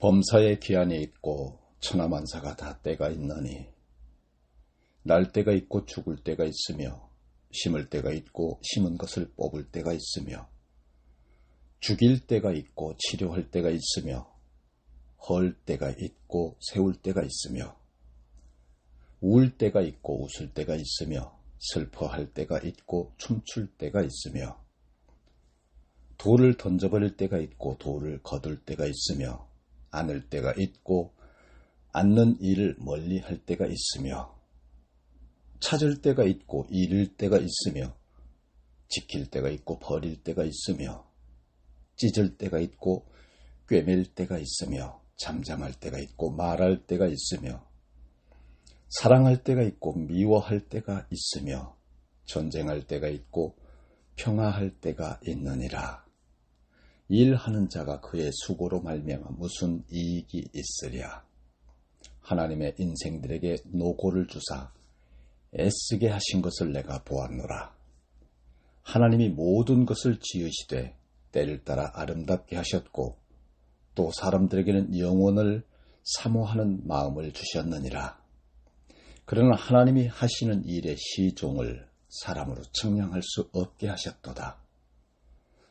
범사의 기한이 있고 천하만사가 다 때가 있나니 날 때가 있고 죽을 때가 있으며 심을 때가 있고 심은 것을 뽑을 때가 있으며 죽일 때가 있고 치료할 때가 있으며 헐 때가 있고 세울 때가 있으며 울 때가 있고 웃을 때가 있으며 슬퍼할 때가 있고 춤출 때가 있으며 돌을 던져버릴 때가 있고 돌을 거둘 때가 있으며 안을 때가 있고 앉는 일을 멀리 할 때가 있으며 찾을 때가 있고 잃을 때가 있으며 지킬 때가 있고 버릴 때가 있으며 찢을 때가 있고 꿰맬 때가 있으며 잠잠할 때가 있고 말할 때가 있으며 사랑할 때가 있고 미워할 때가 있으며 전쟁할 때가 있고 평화할 때가 있느니라. 일하는 자가 그의 수고로 말미암아 무슨 이익이 있으랴. 하나님의 인생들에게 노고를 주사 애쓰게 하신 것을 내가 보았노라. 하나님이 모든 것을 지으시되 때를 따라 아름답게 하셨고 또 사람들에게는 영혼을 사모하는 마음을 주셨느니라. 그러나 하나님이 하시는 일의 시종을 사람으로 측량할 수 없게 하셨도다.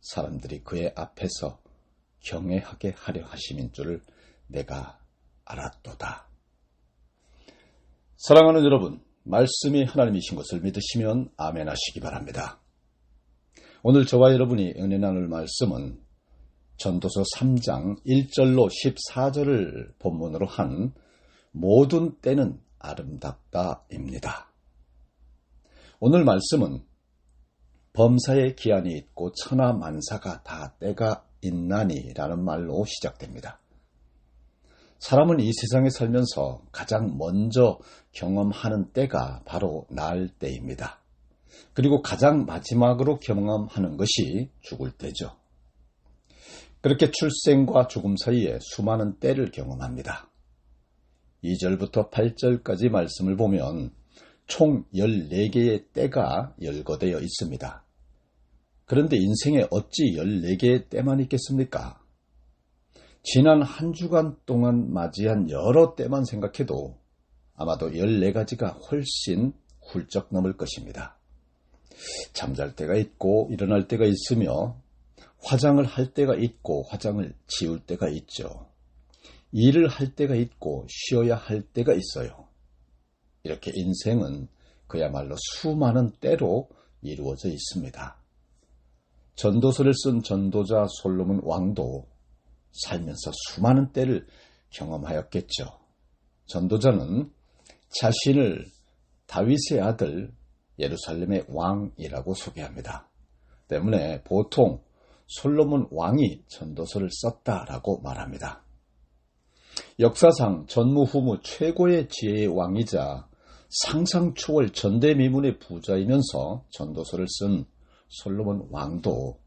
사람들이 그의 앞에서 경외하게 하려 하심인 줄을 내가 알았도다. 사랑하는 여러분, 말씀이 하나님이신 것을 믿으시면 아멘 하시기 바랍니다. 오늘 저와 여러분이 은혜 나눌 말씀은 전도서 3장 1절로 14절을 본문으로 한 모든 때는 아름답다입니다. 오늘 말씀은 범사의 기한이 있고 천하 만사가 다 때가 있나니라는 말로 시작됩니다. 사람은 이 세상에 살면서 가장 먼저 경험하는 때가 바로 날 때입니다. 그리고 가장 마지막으로 경험하는 것이 죽을 때죠. 그렇게 출생과 죽음 사이에 수많은 때를 경험합니다. 2절부터 8절까지 말씀을 보면 총 14개의 때가 열거되어 있습니다. 그런데 인생에 어찌 14개의 때만 있겠습니까? 지난 한 주간 동안 맞이한 여러 때만 생각해도 아마도 14가지가 훨씬 훌쩍 넘을 것입니다. 잠잘 때가 있고 일어날 때가 있으며 화장을 할 때가 있고 화장을 지울 때가 있죠. 일을 할 때가 있고 쉬어야 할 때가 있어요. 이렇게 인생은 그야말로 수많은 때로 이루어져 있습니다. 전도서를 쓴 전도자 솔로몬 왕도 살면서 수많은 때를 경험하였겠죠. 전도자는 자신을 다윗의 아들 예루살렘의 왕이라고 소개합니다. 때문에 보통 솔로몬 왕이 전도서를 썼다라고 말합니다. 역사상 전무후무 최고의 지혜의 왕이자 상상 초월 전대미문의 부자이면서 전도서를 쓴 솔로몬 왕도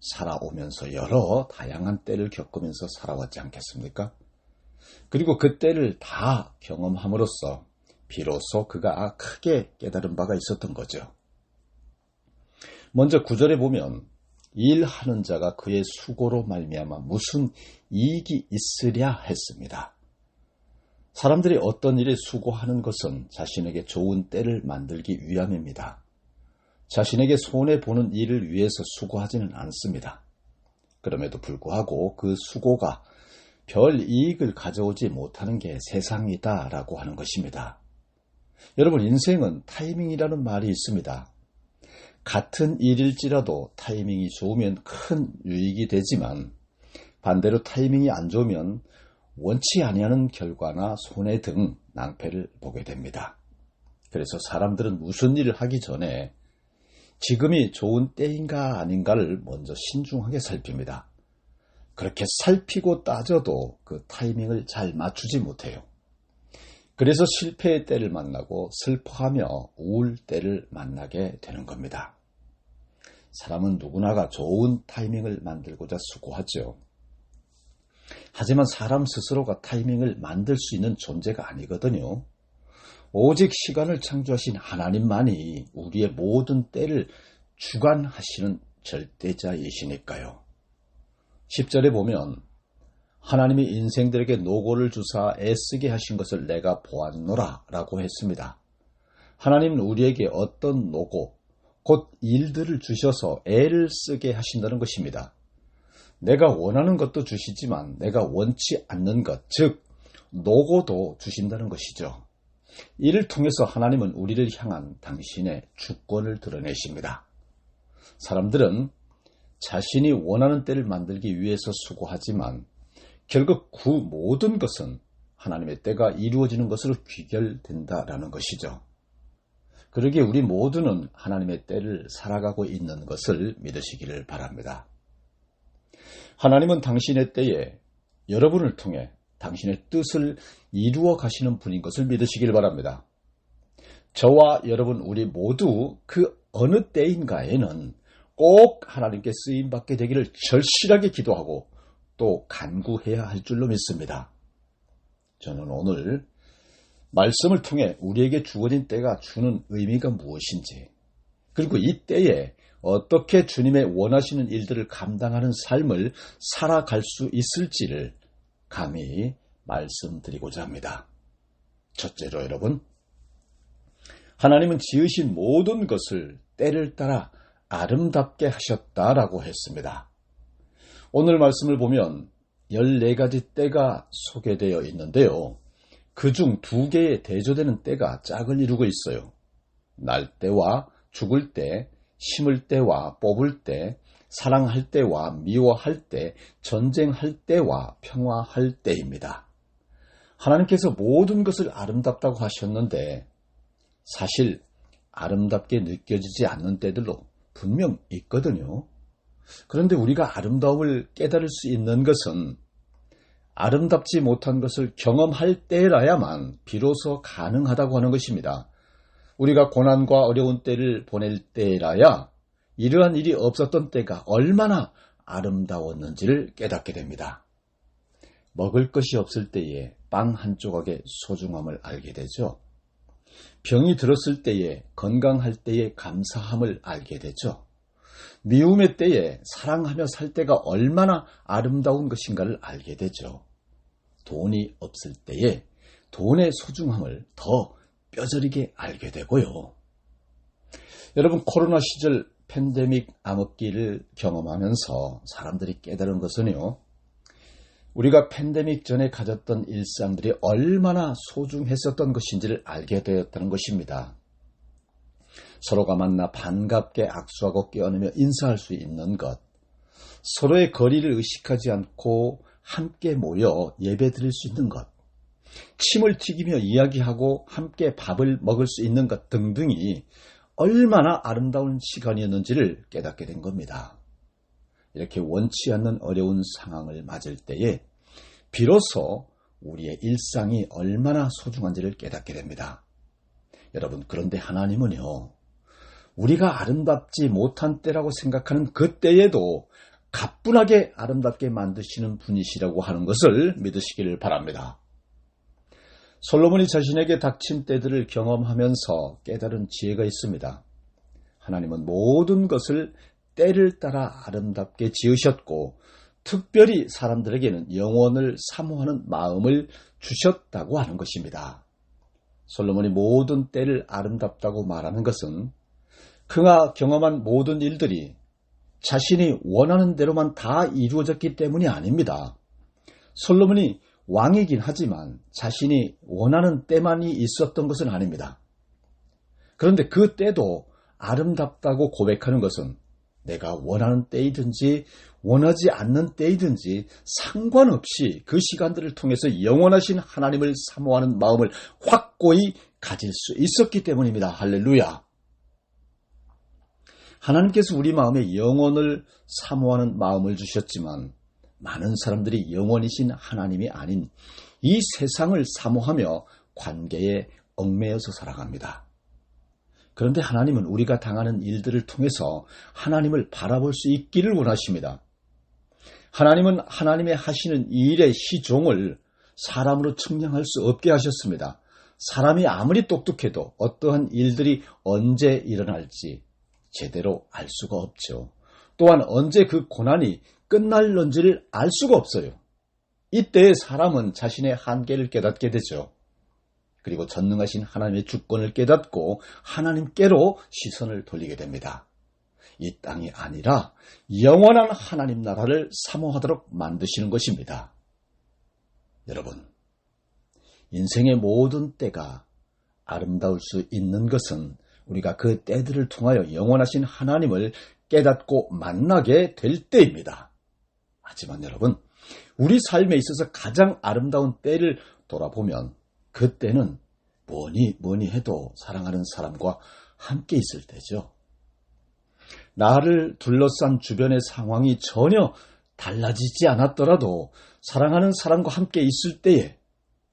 살아오면서 여러 다양한 때를 겪으면서 살아왔지 않겠습니까? 그리고 그 때를 다 경험함으로써 비로소 그가 크게 깨달은 바가 있었던 거죠. 먼저 구절에 보면 일하는 자가 그의 수고로 말미암아 무슨 이익이 있으랴 했습니다. 사람들이 어떤 일에 수고하는 것은 자신에게 좋은 때를 만들기 위함입니다. 자신에게 손해보는 일을 위해서 수고하지는 않습니다. 그럼에도 불구하고 그 수고가 별 이익을 가져오지 못하는 게 세상이다 라고 하는 것입니다. 여러분, 인생은 타이밍이라는 말이 있습니다. 같은 일일지라도 타이밍이 좋으면 큰 유익이 되지만 반대로 타이밍이 안 좋으면 원치 아니하는 결과나 손해 등 낭패를 보게 됩니다. 그래서 사람들은 무슨 일을 하기 전에 지금이 좋은 때인가 아닌가를 먼저 신중하게 살핍니다. 그렇게 살피고 따져도 그 타이밍을 잘 맞추지 못해요. 그래서 실패의 때를 만나고 슬퍼하며 우울 때를 만나게 되는 겁니다. 사람은 누구나가 좋은 타이밍을 만들고자 수고하죠. 하지만 사람 스스로가 타이밍을 만들 수 있는 존재가 아니거든요. 오직 시간을 창조하신 하나님만이 우리의 모든 때를 주관하시는 절대자이시니까요. 10절에 보면 하나님이 인생들에게 노고를 주사 애쓰게 하신 것을 내가 보았노라 라고 했습니다. 하나님은 우리에게 어떤 노고, 곧 일들을 주셔서 애를 쓰게 하신다는 것입니다. 내가 원하는 것도 주시지만 내가 원치 않는 것, 즉, 노고도 주신다는 것이죠. 이를 통해서 하나님은 우리를 향한 당신의 주권을 드러내십니다. 사람들은 자신이 원하는 때를 만들기 위해서 수고하지만 결국 그 모든 것은 하나님의 때가 이루어지는 것으로 귀결된다라는 것이죠. 그러기에 우리 모두는 하나님의 때를 살아가고 있는 것을 믿으시기를 바랍니다. 하나님은 당신의 때에 여러분을 통해 당신의 뜻을 이루어 가시는 분인 것을 믿으시길 바랍니다. 저와 여러분 우리 모두 그 어느 때인가에는 꼭 하나님께 쓰임 받게 되기를 절실하게 기도하고 또 간구해야 할 줄로 믿습니다. 저는 오늘 말씀을 통해 우리에게 주어진 때가 주는 의미가 무엇인지, 그리고 이 때에 어떻게 주님의 원하시는 일들을 감당하는 삶을 살아갈 수 있을지를 감히 말씀드리고자 합니다. 첫째로 여러분, 하나님은 지으신 모든 것을 때를 따라 아름답게 하셨다라고 했습니다. 오늘 말씀을 보면 14가지 때가 소개되어 있는데요. 그 중 두 개의 대조되는 때가 짝을 이루고 있어요. 날 때와 죽을 때, 심을 때와 뽑을 때, 사랑할 때와 미워할 때, 전쟁할 때와 평화할 때입니다. 하나님께서 모든 것을 아름답다고 하셨는데 사실 아름답게 느껴지지 않는 때들도 분명 있거든요. 그런데 우리가 아름다움을 깨달을 수 있는 것은 아름답지 못한 것을 경험할 때라야만 비로소 가능하다고 하는 것입니다. 우리가 고난과 어려운 때를 보낼 때라야 이러한 일이 없었던 때가 얼마나 아름다웠는지를 깨닫게 됩니다. 먹을 것이 없을 때에 빵 한 조각의 소중함을 알게 되죠. 병이 들었을 때에 건강할 때의 감사함을 알게 되죠. 미움의 때에 사랑하며 살 때가 얼마나 아름다운 것인가를 알게 되죠. 돈이 없을 때에 돈의 소중함을 더 뼈저리게 알게 되고요. 여러분 코로나 시절 팬데믹 암흑기를 경험하면서 사람들이 깨달은 것은요. 우리가 팬데믹 전에 가졌던 일상들이 얼마나 소중했었던 것인지를 알게 되었다는 것입니다. 서로가 만나 반갑게 악수하고 껴안으며 인사할 수 있는 것, 서로의 거리를 의식하지 않고 함께 모여 예배 드릴 수 있는 것, 침을 튀기며 이야기하고 함께 밥을 먹을 수 있는 것 등등이 얼마나 아름다운 시간이었는지를 깨닫게 된 겁니다. 이렇게 원치 않는 어려운 상황을 맞을 때에 비로소 우리의 일상이 얼마나 소중한지를 깨닫게 됩니다. 여러분, 그런데 하나님은요, 우리가 아름답지 못한 때라고 생각하는 그 때에도 가뿐하게 아름답게 만드시는 분이시라고 하는 것을 믿으시기를 바랍니다. 솔로몬이 자신에게 닥친 때들을 경험하면서 깨달은 지혜가 있습니다. 하나님은 모든 것을 때를 따라 아름답게 지으셨고 특별히 사람들에게는 영원을 사모하는 마음을 주셨다고 하는 것입니다. 솔로몬이 모든 때를 아름답다고 말하는 것은 그가 경험한 모든 일들이 자신이 원하는 대로만 다 이루어졌기 때문이 아닙니다. 솔로몬이 왕이긴 하지만 자신이 원하는 때만이 있었던 것은 아닙니다. 그런데 그 때도 아름답다고 고백하는 것은 내가 원하는 때이든지 원하지 않는 때이든지 상관없이 그 시간들을 통해서 영원하신 하나님을 사모하는 마음을 확고히 가질 수 있었기 때문입니다. 할렐루야. 하나님께서 우리 마음에 영혼을 사모하는 마음을 주셨지만 많은 사람들이 영원이신 하나님이 아닌 이 세상을 사모하며 관계에 얽매여서 살아갑니다. 그런데 하나님은 우리가 당하는 일들을 통해서 하나님을 바라볼 수 있기를 원하십니다. 하나님은 하나님의 하시는 일의 시종을 사람으로 측량할 수 없게 하셨습니다. 사람이 아무리 똑똑해도 어떠한 일들이 언제 일어날지 제대로 알 수가 없죠. 또한 언제 그 고난이 끝날런지를 알 수가 없어요. 이때 사람은 자신의 한계를 깨닫게 되죠. 그리고 전능하신 하나님의 주권을 깨닫고 하나님께로 시선을 돌리게 됩니다. 이 땅이 아니라 영원한 하나님 나라를 사모하도록 만드시는 것입니다. 여러분, 인생의 모든 때가 아름다울 수 있는 것은 우리가 그 때들을 통하여 영원하신 하나님을 깨닫고 만나게 될 때입니다. 하지만 여러분, 우리 삶에 있어서 가장 아름다운 때를 돌아보면 그 때는 뭐니 뭐니 해도 사랑하는 사람과 함께 있을 때죠. 나를 둘러싼 주변의 상황이 전혀 달라지지 않았더라도 사랑하는 사람과 함께 있을 때에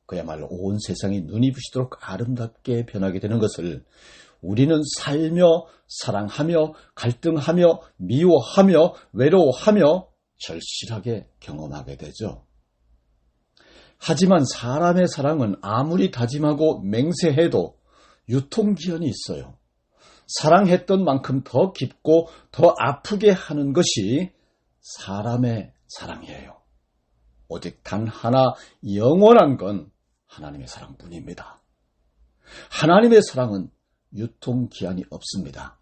그야말로 온 세상이 눈이 부시도록 아름답게 변하게 되는 것을 우리는 살며 사랑하며 갈등하며 미워하며 외로워하며 절실하게 경험하게 되죠. 하지만 사람의 사랑은 아무리 다짐하고 맹세해도 유통기한이 있어요. 사랑했던 만큼 더 깊고 더 아프게 하는 것이 사람의 사랑이에요. 오직 단 하나 영원한 건 하나님의 사랑뿐입니다. 하나님의 사랑은 유통기한이 없습니다.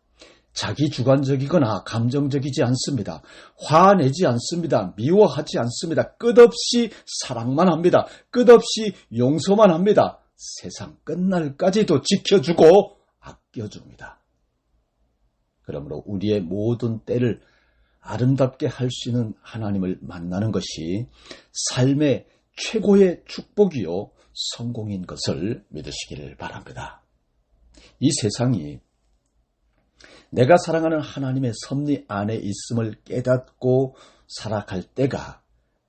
자기 주관적이거나 감정적이지 않습니다. 화내지 않습니다. 미워하지 않습니다. 끝없이 사랑만 합니다. 끝없이 용서만 합니다. 세상 끝날까지도 지켜주고 아껴줍니다. 그러므로 우리의 모든 때를 아름답게 할 수 있는 하나님을 만나는 것이 삶의 최고의 축복이요 성공인 것을 믿으시기를 바랍니다. 이 세상이 내가 사랑하는 하나님의 섭리 안에 있음을 깨닫고 살아갈 때가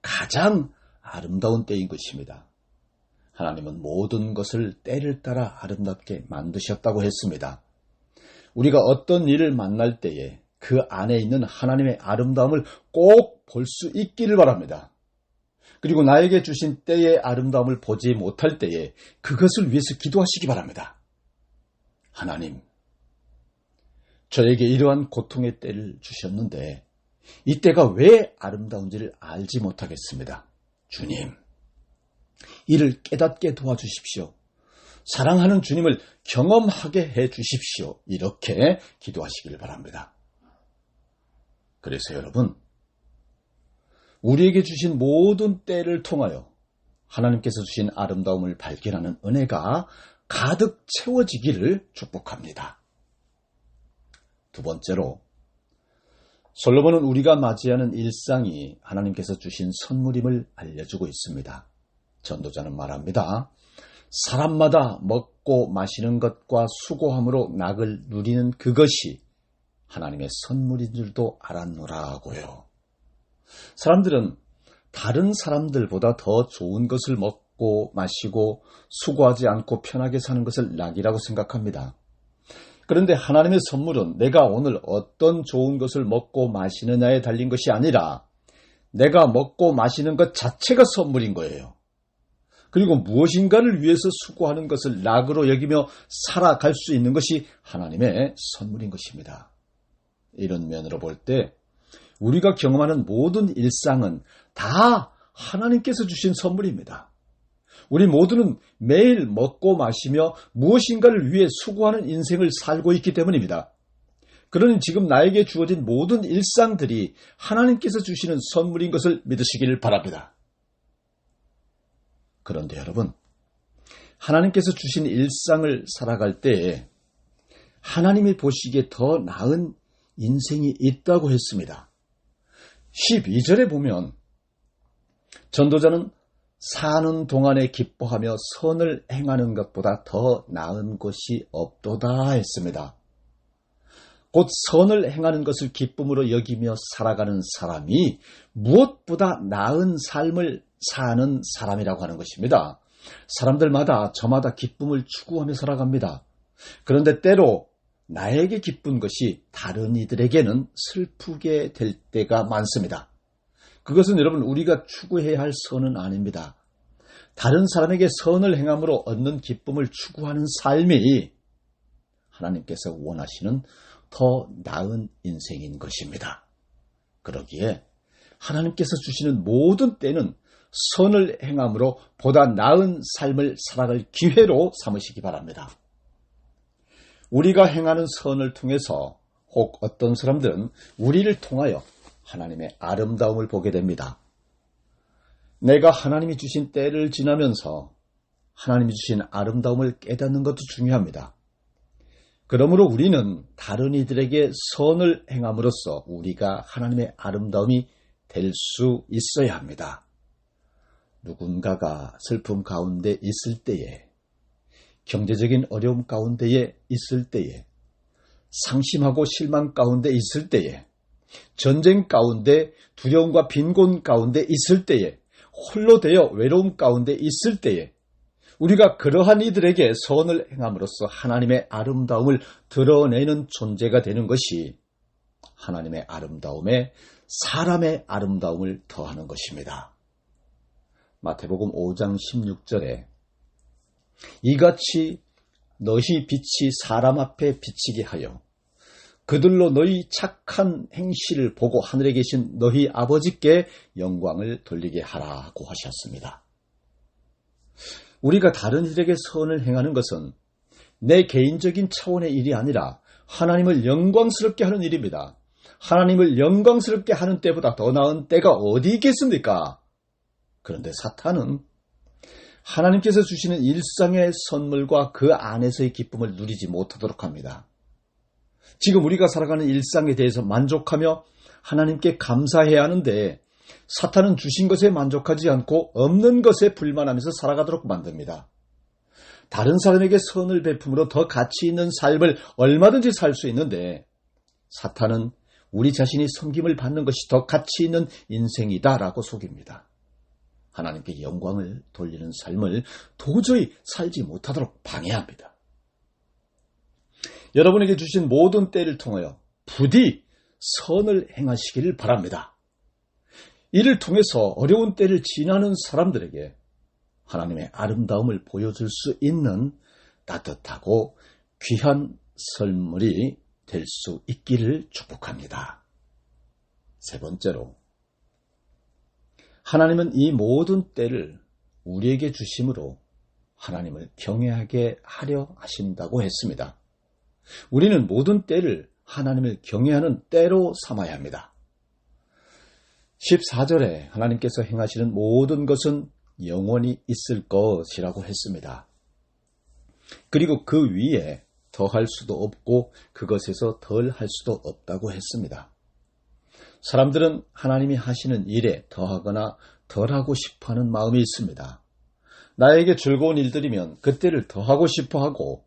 가장 아름다운 때인 것입니다. 하나님은 모든 것을 때를 따라 아름답게 만드셨다고 했습니다. 우리가 어떤 일을 만날 때에 그 안에 있는 하나님의 아름다움을 꼭 볼 수 있기를 바랍니다. 그리고 나에게 주신 때의 아름다움을 보지 못할 때에 그것을 위해서 기도하시기 바랍니다. 하나님, 저에게 이러한 고통의 때를 주셨는데 이 때가 왜 아름다운지를 알지 못하겠습니다. 주님, 이를 깨닫게 도와주십시오. 사랑하는 주님을 경험하게 해 주십시오. 이렇게 기도하시기를 바랍니다. 그래서 여러분, 우리에게 주신 모든 때를 통하여 하나님께서 주신 아름다움을 발견하는 은혜가 가득 채워지기를 축복합니다. 두 번째로 솔로몬은 우리가 맞이하는 일상이 하나님께서 주신 선물임을 알려주고 있습니다. 전도자는 말합니다. 사람마다 먹고 마시는 것과 수고함으로 낙을 누리는 그것이 하나님의 선물인 줄도 알았노라고요. 사람들은 다른 사람들보다 더 좋은 것을 먹고 마시고 수고하지 않고 편하게 사는 것을 낙이라고 생각합니다. 그런데 하나님의 선물은 내가 오늘 어떤 좋은 것을 먹고 마시느냐에 달린 것이 아니라 내가 먹고 마시는 것 자체가 선물인 거예요. 그리고 무엇인가를 위해서 수고하는 것을 낙으로 여기며 살아갈 수 있는 것이 하나님의 선물인 것입니다. 이런 면으로 볼 때 우리가 경험하는 모든 일상은 다 하나님께서 주신 선물입니다. 우리 모두는 매일 먹고 마시며 무엇인가를 위해 수고하는 인생을 살고 있기 때문입니다. 그러니 지금 나에게 주어진 모든 일상들이 하나님께서 주시는 선물인 것을 믿으시기를 바랍니다. 그런데 여러분, 하나님께서 주신 일상을 살아갈 때에 하나님이 보시기에 더 나은 인생이 있다고 했습니다. 12절에 보면 전도자는 사는 동안에 기뻐하며 선을 행하는 것보다 더 나은 것이 없도다 했습니다. 곧 선을 행하는 것을 기쁨으로 여기며 살아가는 사람이 무엇보다 나은 삶을 사는 사람이라고 하는 것입니다. 사람들마다 저마다 기쁨을 추구하며 살아갑니다. 그런데 때로 나에게 기쁜 것이 다른 이들에게는 슬프게 될 때가 많습니다. 그것은 여러분 우리가 추구해야 할 선은 아닙니다. 다른 사람에게 선을 행함으로 얻는 기쁨을 추구하는 삶이 하나님께서 원하시는 더 나은 인생인 것입니다. 그러기에 하나님께서 주시는 모든 때는 선을 행함으로 보다 나은 삶을 살아갈 기회로 삼으시기 바랍니다. 우리가 행하는 선을 통해서 혹 어떤 사람들은 우리를 통하여 하나님의 아름다움을 보게 됩니다. 내가 하나님이 주신 때를 지나면서 하나님이 주신 아름다움을 깨닫는 것도 중요합니다. 그러므로 우리는 다른 이들에게 선을 행함으로써 우리가 하나님의 아름다움이 될 수 있어야 합니다. 누군가가 슬픔 가운데 있을 때에, 경제적인 어려움 가운데에 있을 때에, 상심하고 실망 가운데 있을 때에, 전쟁 가운데 두려움과 빈곤 가운데 있을 때에, 홀로 되어 외로움 가운데 있을 때에, 우리가 그러한 이들에게 선을 행함으로써 하나님의 아름다움을 드러내는 존재가 되는 것이 하나님의 아름다움에 사람의 아름다움을 더하는 것입니다. 마태복음 5장 16절에 이같이 너희 빛이 사람 앞에 비치게 하여 그들로 너희 착한 행실을 보고 하늘에 계신 너희 아버지께 영광을 돌리게 하라고 하셨습니다. 우리가 다른 이들에게 선을 행하는 것은 내 개인적인 차원의 일이 아니라 하나님을 영광스럽게 하는 일입니다. 하나님을 영광스럽게 하는 때보다 더 나은 때가 어디 있겠습니까? 그런데 사탄은 하나님께서 주시는 일상의 선물과 그 안에서의 기쁨을 누리지 못하도록 합니다. 지금 우리가 살아가는 일상에 대해서 만족하며 하나님께 감사해야 하는데 사탄은 주신 것에 만족하지 않고 없는 것에 불만하면서 살아가도록 만듭니다. 다른 사람에게 선을 베품으로 더 가치 있는 삶을 얼마든지 살 수 있는데 사탄은 우리 자신이 섬김을 받는 것이 더 가치 있는 인생이다라고 속입니다. 하나님께 영광을 돌리는 삶을 도저히 살지 못하도록 방해합니다. 여러분에게 주신 모든 때를 통하여 부디 선을 행하시기를 바랍니다. 이를 통해서 어려운 때를 지나는 사람들에게 하나님의 아름다움을 보여줄 수 있는 따뜻하고 귀한 선물이 될 수 있기를 축복합니다. 세 번째로, 하나님은 이 모든 때를 우리에게 주심으로 하나님을 경외하게 하려 하신다고 했습니다. 우리는 모든 때를 하나님을 경외하는 때로 삼아야 합니다. 14절에 하나님께서 행하시는 모든 것은 영원히 있을 것이라고 했습니다. 그리고 그 위에 더할 수도 없고 그것에서 덜 할 수도 없다고 했습니다. 사람들은 하나님이 하시는 일에 더하거나 덜하고 싶어 하는 마음이 있습니다. 나에게 즐거운 일들이면 그때를 더하고 싶어 하고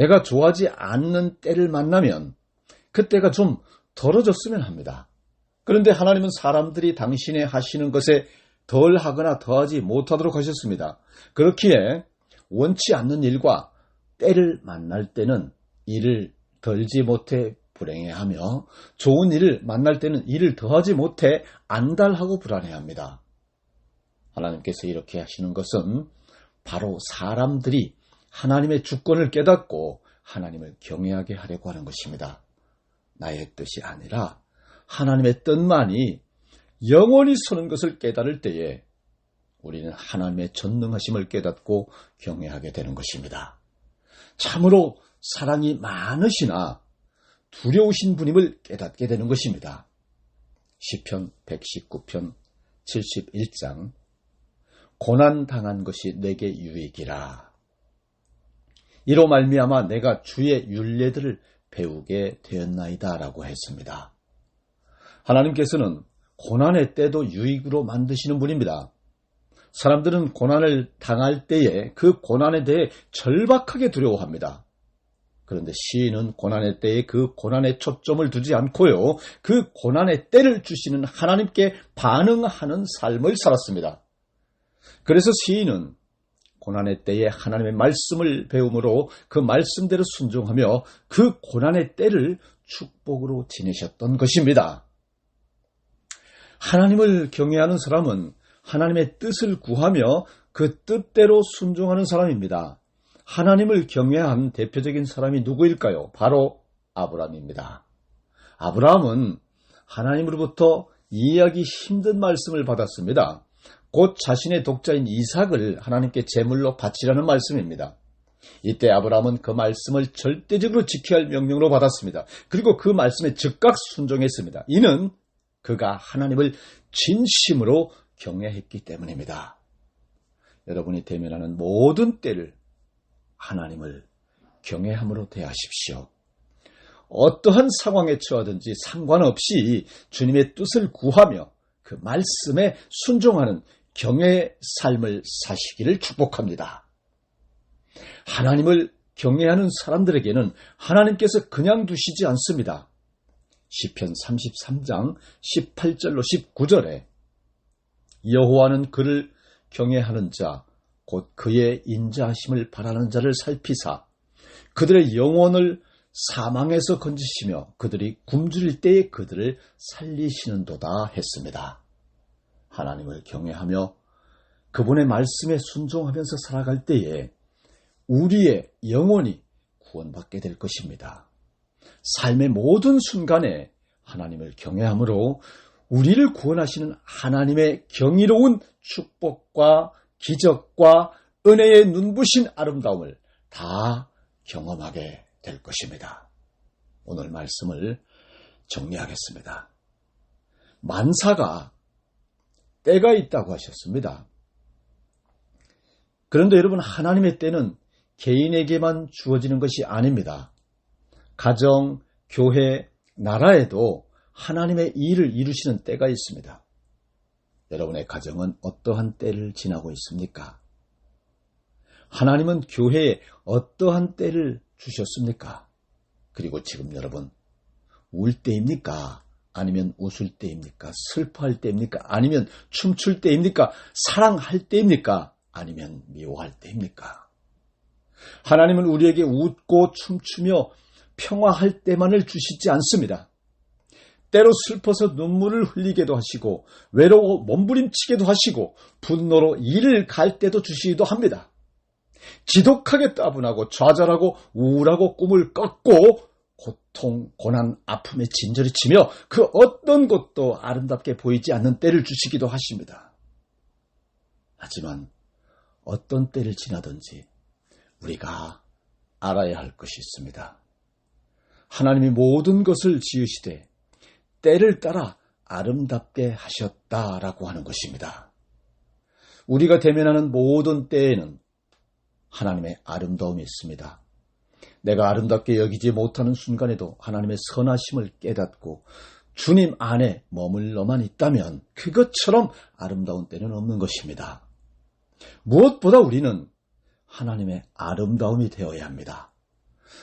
내가 좋아하지 않는 때를 만나면 그때가 좀 덜어졌으면 합니다. 그런데 하나님은 사람들이 당신의 하시는 것에 덜 하거나 더하지 못하도록 하셨습니다. 그렇기에 원치 않는 일과 때를 만날 때는 일을 덜지 못해 불행해하며 좋은 일을 만날 때는 일을 더하지 못해 안달하고 불안해합니다. 하나님께서 이렇게 하시는 것은 바로 사람들이 하나님의 주권을 깨닫고 하나님을 경외하게 하려고 하는 것입니다. 나의 뜻이 아니라 하나님의 뜻만이 영원히 서는 것을 깨달을 때에 우리는 하나님의 전능하심을 깨닫고 경외하게 되는 것입니다. 참으로 사랑이 많으시나 두려우신 분임을 깨닫게 되는 것입니다. 시편 119편 71장 고난 당한 것이 내게 유익이라. 이로 말미암아 내가 주의 윤례들을 배우게 되었나이다 라고 했습니다. 하나님께서는 고난의 때도 유익으로 만드시는 분입니다. 사람들은 고난을 당할 때에 그 고난에 대해 절박하게 두려워합니다. 그런데 시인은 고난의 때에 그 고난에 초점을 두지 않고요. 그 고난의 때를 주시는 하나님께 반응하는 삶을 살았습니다. 그래서 시인은 고난의 때에 하나님의 말씀을 배움으로 그 말씀대로 순종하며 그 고난의 때를 축복으로 지내셨던 것입니다. 하나님을 경외하는 사람은 하나님의 뜻을 구하며 그 뜻대로 순종하는 사람입니다. 하나님을 경외한 대표적인 사람이 누구일까요? 바로 아브라함입니다. 아브라함은 하나님으로부터 이해하기 힘든 말씀을 받았습니다. 곧 자신의 독자인 이삭을 하나님께 제물로 바치라는 말씀입니다. 이때 아브라함은 그 말씀을 절대적으로 지켜야 할 명령으로 받았습니다. 그리고 그 말씀에 즉각 순종했습니다. 이는 그가 하나님을 진심으로 경외했기 때문입니다. 여러분이 대면하는 모든 때를 하나님을 경외함으로 대하십시오. 어떠한 상황에 처하든지 상관없이 주님의 뜻을 구하며 그 말씀에 순종하는 경외의 삶을 사시기를 축복합니다. 하나님을 경외하는 사람들에게는 하나님께서 그냥 두시지 않습니다. 시편 33장 18절로 19절에 여호와는 그를 경외하는 자, 곧 그의 인자하심을 바라는 자를 살피사 그들의 영혼을 사망에서 건지시며 그들이 굶주릴 때에 그들을 살리시는도다 했습니다. 하나님을 경외하며 그분의 말씀에 순종하면서 살아갈 때에 우리의 영혼이 구원받게 될 것입니다. 삶의 모든 순간에 하나님을 경외함으로 우리를 구원하시는 하나님의 경이로운 축복과 기적과 은혜의 눈부신 아름다움을 다 경험하게 될 것입니다. 오늘 말씀을 정리하겠습니다. 만사가 때가 있다고 하셨습니다. 그런데 여러분 하나님의 때는 개인에게만 주어지는 것이 아닙니다. 가정, 교회, 나라에도 하나님의 일을 이루시는 때가 있습니다. 여러분의 가정은 어떠한 때를 지나고 있습니까? 하나님은 교회에 어떠한 때를 주셨습니까? 그리고 지금 여러분, 울 때입니까? 아니면 웃을 때입니까? 슬퍼할 때입니까? 아니면 춤출 때입니까? 사랑할 때입니까? 아니면 미워할 때입니까? 하나님은 우리에게 웃고 춤추며 평화할 때만을 주시지 않습니다. 때로 슬퍼서 눈물을 흘리게도 하시고 외로워 몸부림치게도 하시고 분노로 일을 갈 때도 주시기도 합니다. 지독하게 따분하고 좌절하고 우울하고 꿈을 꺾고 고통, 고난, 아픔에 진저리 치며 그 어떤 것도 아름답게 보이지 않는 때를 주시기도 하십니다. 하지만 어떤 때를 지나든지 우리가 알아야 할 것이 있습니다. 하나님이 모든 것을 지으시되 때를 따라 아름답게 하셨다라고 하는 것입니다. 우리가 대면하는 모든 때에는 하나님의 아름다움이 있습니다. 내가 아름답게 여기지 못하는 순간에도 하나님의 선하심을 깨닫고 주님 안에 머물러만 있다면 그것처럼 아름다운 때는 없는 것입니다. 무엇보다 우리는 하나님의 아름다움이 되어야 합니다.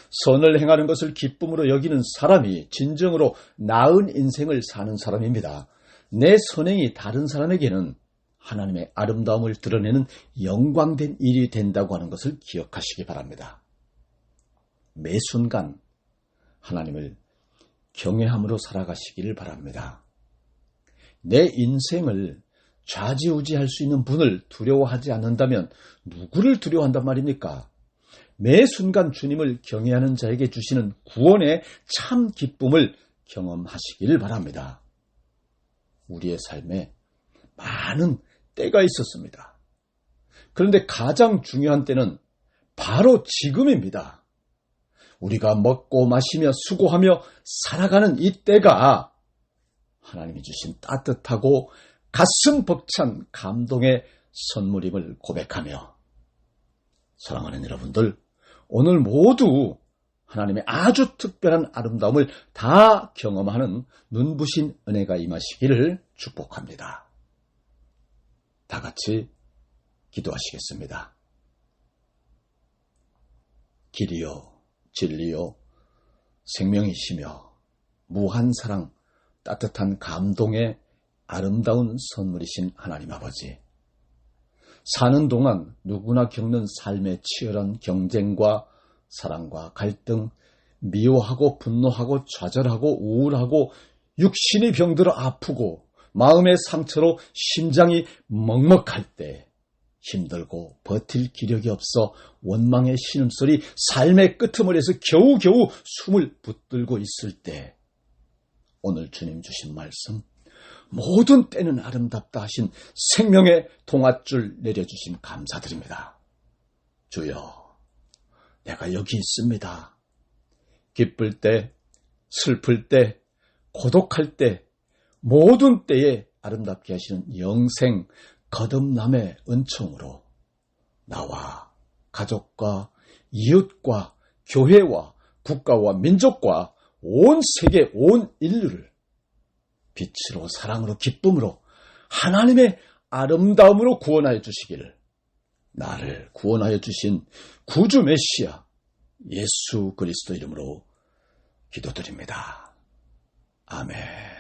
선을 행하는 것을 기쁨으로 여기는 사람이 진정으로 나은 인생을 사는 사람입니다. 내 선행이 다른 사람에게는 하나님의 아름다움을 드러내는 영광된 일이 된다고 하는 것을 기억하시기 바랍니다. 매 순간 하나님을 경외함으로 살아가시기를 바랍니다. 내 인생을 좌지우지할 수 있는 분을 두려워하지 않는다면 누구를 두려워한단 말입니까? 매 순간 주님을 경외하는 자에게 주시는 구원의 참 기쁨을 경험하시기를 바랍니다. 우리의 삶에 많은 때가 있었습니다. 그런데 가장 중요한 때는 바로 지금입니다. 우리가 먹고 마시며 수고하며 살아가는 이 때가 하나님이 주신 따뜻하고 가슴 벅찬 감동의 선물임을 고백하며 사랑하는 여러분들, 오늘 모두 하나님의 아주 특별한 아름다움을 다 경험하는 눈부신 은혜가 임하시기를 축복합니다. 다 같이 기도하시겠습니다. 길이요 진리요 생명이시며 무한 사랑 따뜻한 감동의 아름다운 선물이신 하나님 아버지. 사는 동안 누구나 겪는 삶의 치열한 경쟁과 사랑과 갈등, 미워하고 분노하고 좌절하고 우울하고 육신이 병들어 아프고 마음의 상처로 심장이 먹먹할 때 힘들고 버틸 기력이 없어 원망의 신음소리 삶의 끄트머리에서 겨우겨우 숨을 붙들고 있을 때 오늘 주님 주신 말씀 모든 때는 아름답다 하신 생명의 동아줄 내려주심 감사드립니다. 주여 내가 여기 있습니다. 기쁠 때, 슬플 때, 고독할 때, 모든 때에 아름답게 하시는 영생, 거듭남의 은총으로 나와 가족과 이웃과 교회와 국가와 민족과 온 세계, 온 인류를 빛으로 사랑으로 기쁨으로 하나님의 아름다움으로 구원하여 주시기를 나를 구원하여 주신 구주 메시아 예수 그리스도 이름으로 기도드립니다. 아멘.